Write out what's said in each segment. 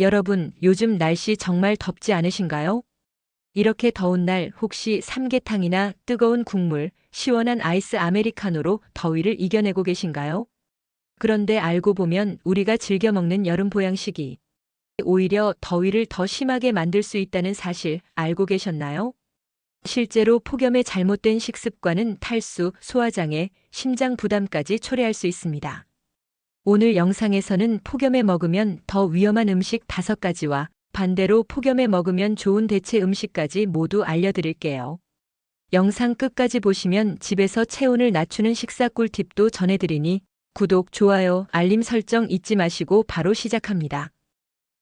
여러분, 요즘 날씨 정말 덥지 않으신가요? 이렇게 더운 날 혹시 삼계탕이나 뜨거운 국물, 시원한 아이스 아메리카노로 더위를 이겨내고 계신가요? 그런데 알고 보면 우리가 즐겨 먹는 여름 보양식이 오히려 더위를 더 심하게 만들 수 있다는 사실 알고 계셨나요? 실제로 폭염의 잘못된 식습관은 탈수, 소화장애, 심장 부담까지 초래할 수 있습니다. 오늘 영상에서는 폭염에 먹으면 더 위험한 음식 5가지와 반대로 폭염에 먹으면 좋은 대체 음식까지 모두 알려드릴게요. 영상 끝까지 보시면 집에서 체온을 낮추는 식사 꿀팁도 전해드리니 구독, 좋아요, 알림 설정 잊지 마시고 바로 시작합니다.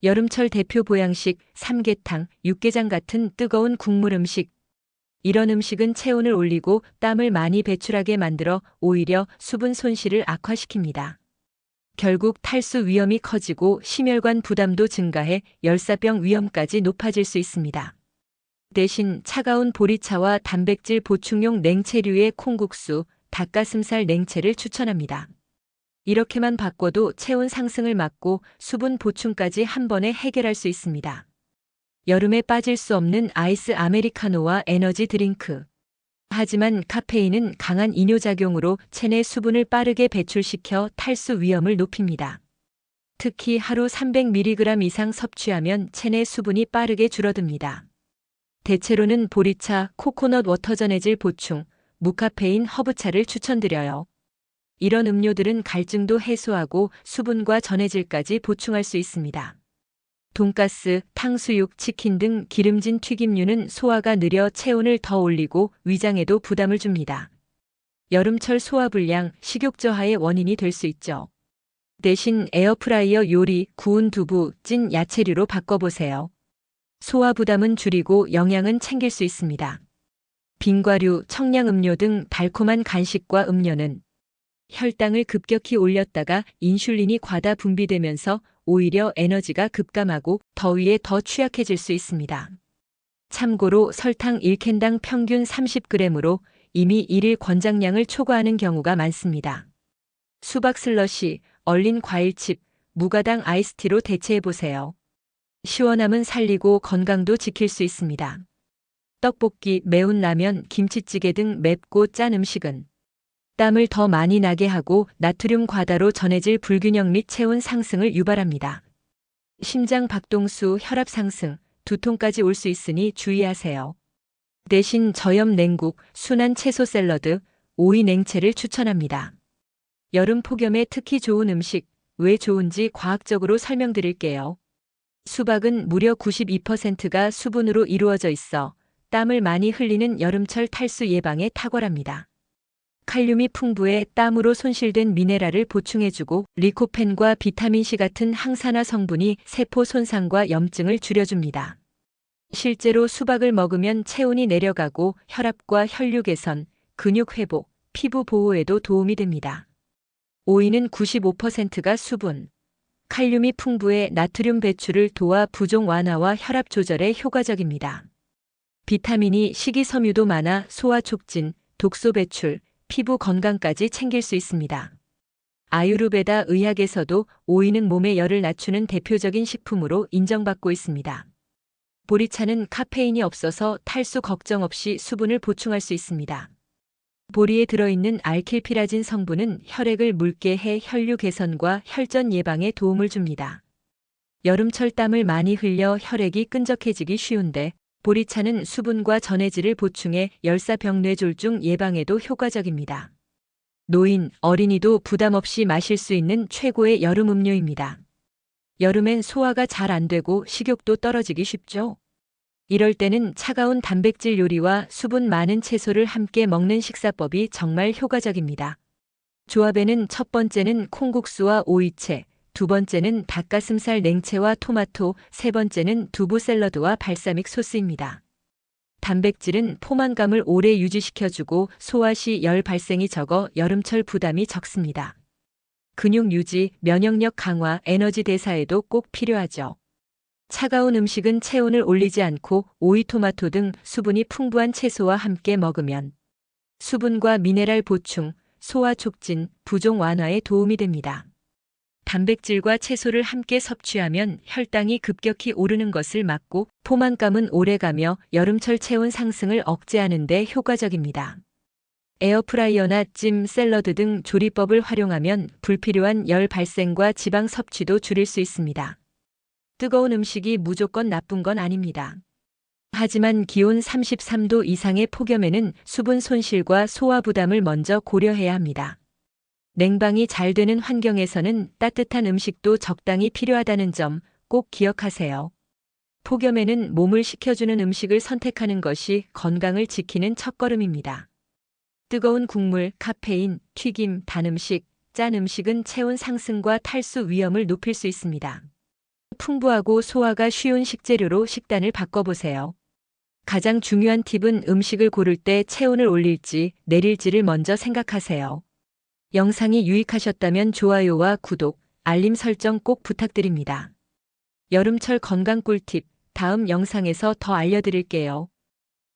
여름철 대표 보양식 삼계탕, 육개장 같은 뜨거운 국물 음식. 이런 음식은 체온을 올리고 땀을 많이 배출하게 만들어 오히려 수분 손실을 악화시킵니다. 결국 탈수 위험이 커지고 심혈관 부담도 증가해 열사병 위험까지 높아질 수 있습니다. 대신 차가운 보리차와 단백질 보충용 냉채류의 콩국수, 닭가슴살 냉채를 추천합니다. 이렇게만 바꿔도 체온 상승을 막고 수분 보충까지 한 번에 해결할 수 있습니다. 여름에 빠질 수 없는 아이스 아메리카노와 에너지 드링크. 하지만 카페인은 강한 이뇨작용으로 체내 수분을 빠르게 배출시켜 탈수 위험을 높입니다. 특히 하루 300mg 이상 섭취하면 체내 수분이 빠르게 줄어듭니다. 대체로는 보리차, 코코넛 워터 전해질 보충, 무카페인 허브차를 추천드려요. 이런 음료들은 갈증도 해소하고 수분과 전해질까지 보충할 수 있습니다. 돈가스, 탕수육, 치킨 등 기름진 튀김류는 소화가 느려 체온을 더 올리고 위장에도 부담을 줍니다. 여름철 소화불량, 식욕 저하의 원인이 될 수 있죠. 대신 에어프라이어 요리, 구운 두부, 찐 야채류로 바꿔보세요. 소화 부담은 줄이고 영양은 챙길 수 있습니다. 빙과류, 청량음료 등 달콤한 간식과 음료는 혈당을 급격히 올렸다가 인슐린이 과다 분비되면서 오히려 에너지가 급감하고 더위에 더 취약해질 수 있습니다. 참고로 설탕 1캔당 평균 30g으로 이미 1일 권장량을 초과하는 경우가 많습니다. 수박 슬러시, 얼린 과일칩, 무가당 아이스티로 대체해보세요. 시원함은 살리고 건강도 지킬 수 있습니다. 떡볶이, 매운 라면, 김치찌개 등 맵고 짠 음식은 땀을 더 많이 나게 하고 나트륨 과다로 전해질 불균형 및 체온 상승을 유발합니다. 심장 박동수, 혈압 상승, 두통까지 올 수 있으니 주의하세요. 대신 저염 냉국, 순한 채소 샐러드, 오이 냉채를 추천합니다. 여름 폭염에 특히 좋은 음식, 왜 좋은지 과학적으로 설명드릴게요. 수박은 무려 92%가 수분으로 이루어져 있어 땀을 많이 흘리는 여름철 탈수 예방에 탁월합니다. 칼륨이 풍부해 땀으로 손실된 미네랄을 보충해주고 리코펜과 비타민C 같은 항산화 성분이 세포 손상과 염증을 줄여줍니다. 실제로 수박을 먹으면 체온이 내려가고 혈압과 혈류 개선, 근육 회복, 피부 보호에도 도움이 됩니다. 오이는 95%가 수분, 칼륨이 풍부해 나트륨 배출을 도와 부종 완화와 혈압 조절에 효과적입니다. 비타민이 식이섬유도 많아 소화 촉진, 독소 배출, 피부 건강까지 챙길 수 있습니다. 아유르베다 의학에서도 오이는 몸의 열을 낮추는 대표적인 식품으로 인정받고 있습니다. 보리차는 카페인이 없어서 탈수 걱정 없이 수분을 보충할 수 있습니다. 보리에 들어있는 알킬피라진 성분은 혈액을 묽게 해 혈류 개선과 혈전 예방에 도움을 줍니다. 여름철 땀을 많이 흘려 혈액이 끈적해지기 쉬운데 보리차는 수분과 전해질을 보충해 열사병 뇌졸중 예방에도 효과적입니다. 노인, 어린이도 부담 없이 마실 수 있는 최고의 여름 음료입니다. 여름엔 소화가 잘 안 되고 식욕도 떨어지기 쉽죠? 이럴 때는 차가운 단백질 요리와 수분 많은 채소를 함께 먹는 식사법이 정말 효과적입니다. 조합에는 첫 번째는 콩국수와 오이채, 두 번째는 닭가슴살 냉채와 토마토, 세 번째는 두부 샐러드와 발사믹 소스입니다. 단백질은 포만감을 오래 유지시켜주고 소화 시 열 발생이 적어 여름철 부담이 적습니다. 근육 유지, 면역력 강화, 에너지 대사에도 꼭 필요하죠. 차가운 음식은 체온을 올리지 않고 오이 토마토 등 수분이 풍부한 채소와 함께 먹으면 수분과 미네랄 보충, 소화 촉진, 부종 완화에 도움이 됩니다. 단백질과 채소를 함께 섭취하면 혈당이 급격히 오르는 것을 막고 포만감은 오래가며 여름철 체온 상승을 억제하는 데 효과적입니다. 에어프라이어나 찜, 샐러드 등 조리법을 활용하면 불필요한 열 발생과 지방 섭취도 줄일 수 있습니다. 뜨거운 음식이 무조건 나쁜 건 아닙니다. 하지만 기온 33도 이상의 폭염에는 수분 손실과 소화 부담을 먼저 고려해야 합니다. 냉방이 잘 되는 환경에서는 따뜻한 음식도 적당히 필요하다는 점 꼭 기억하세요. 폭염에는 몸을 식혀주는 음식을 선택하는 것이 건강을 지키는 첫걸음입니다. 뜨거운 국물, 카페인, 튀김, 단 음식, 짠 음식은 체온 상승과 탈수 위험을 높일 수 있습니다. 풍부하고 소화가 쉬운 식재료로 식단을 바꿔보세요. 가장 중요한 팁은 음식을 고를 때 체온을 올릴지 내릴지를 먼저 생각하세요. 영상이 유익하셨다면 좋아요와 구독, 알림 설정 꼭 부탁드립니다. 여름철 건강 꿀팁 다음 영상에서 더 알려드릴게요.